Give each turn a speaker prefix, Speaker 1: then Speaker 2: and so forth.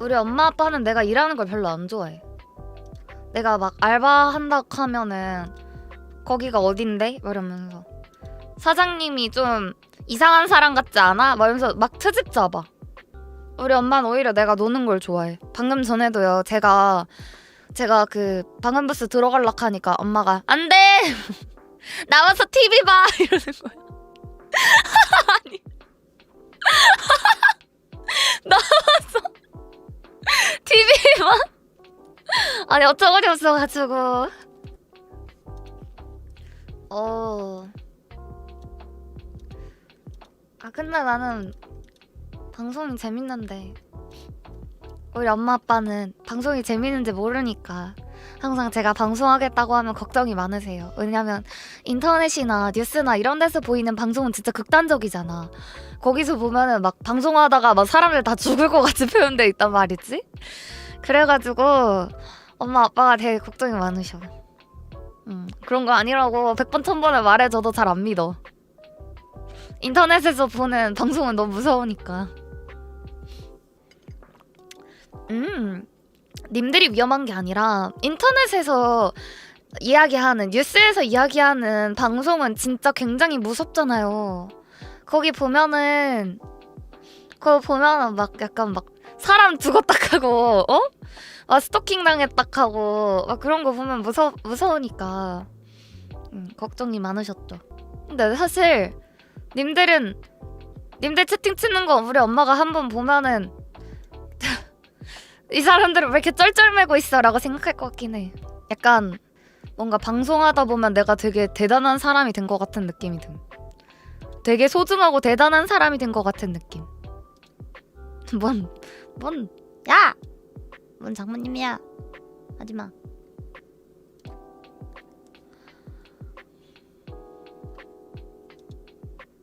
Speaker 1: 우리 엄마 아빠는 내가 일하는 걸 별로 안 좋아해. 내가 막 알바 한다고 하면은 거기가 어딘데? 막 이러면서 사장님이 좀 이상한 사람 같지 않아? 막 이러면서 막 트집 잡아. 우리 엄마는 오히려 내가 노는 걸 좋아해. 방금 전에도요. 제가 제가 그 방음 부스 들어갈라 하니까 엄마가 안 돼. 나와서 TV 봐 이러는 거야. 봐. 아니 어쩌고저쩌 없어가지고. 어. 아 근데 나는 방송이 재밌는데 우리 엄마 아빠는 방송이 재밌는지 모르니까 항상 제가 방송하겠다고 하면 걱정이 많으세요. 왜냐면 인터넷이나 뉴스나 이런 데서 보이는 방송은 진짜 극단적이잖아. 거기서 보면은 막 방송하다가 막 사람들 다 죽을 것 같이 표현돼 있단 말이지. 그래가지고 엄마 아빠가 되게 걱정이 많으셔. 음, 그런 거 아니라고 100번 1000번을 말해 줘도 잘 안 믿어. 인터넷에서 보는 방송은 너무 무서우니까. 음, 님들이 위험한 게 아니라 인터넷에서 이야기하는 뉴스에서 이야기하는 방송은 진짜 굉장히 무섭잖아요. 거기 보면은 그거 보면은 막 약간 막 사람 죽었다 하고 어? 아 스토킹 당했다 하고 막 그런 거 보면 무서 무서우니까 음, 걱정이 많으셨죠. 근데 사실 님들은 님들 채팅 치는 거 우리 엄마가 한 번 보면은 이 사람들은 왜 이렇게 쩔쩔매고 있어라고 생각할 것 같긴 해. 약간 뭔가 방송하다 보면 내가 되게 대단한 사람이 된 것 같은 느낌이 든. 되게 소중하고 대단한 사람이 된 것 같은 느낌. 뭔, 뭔, 야! 뭔 장모님이야. 하지마.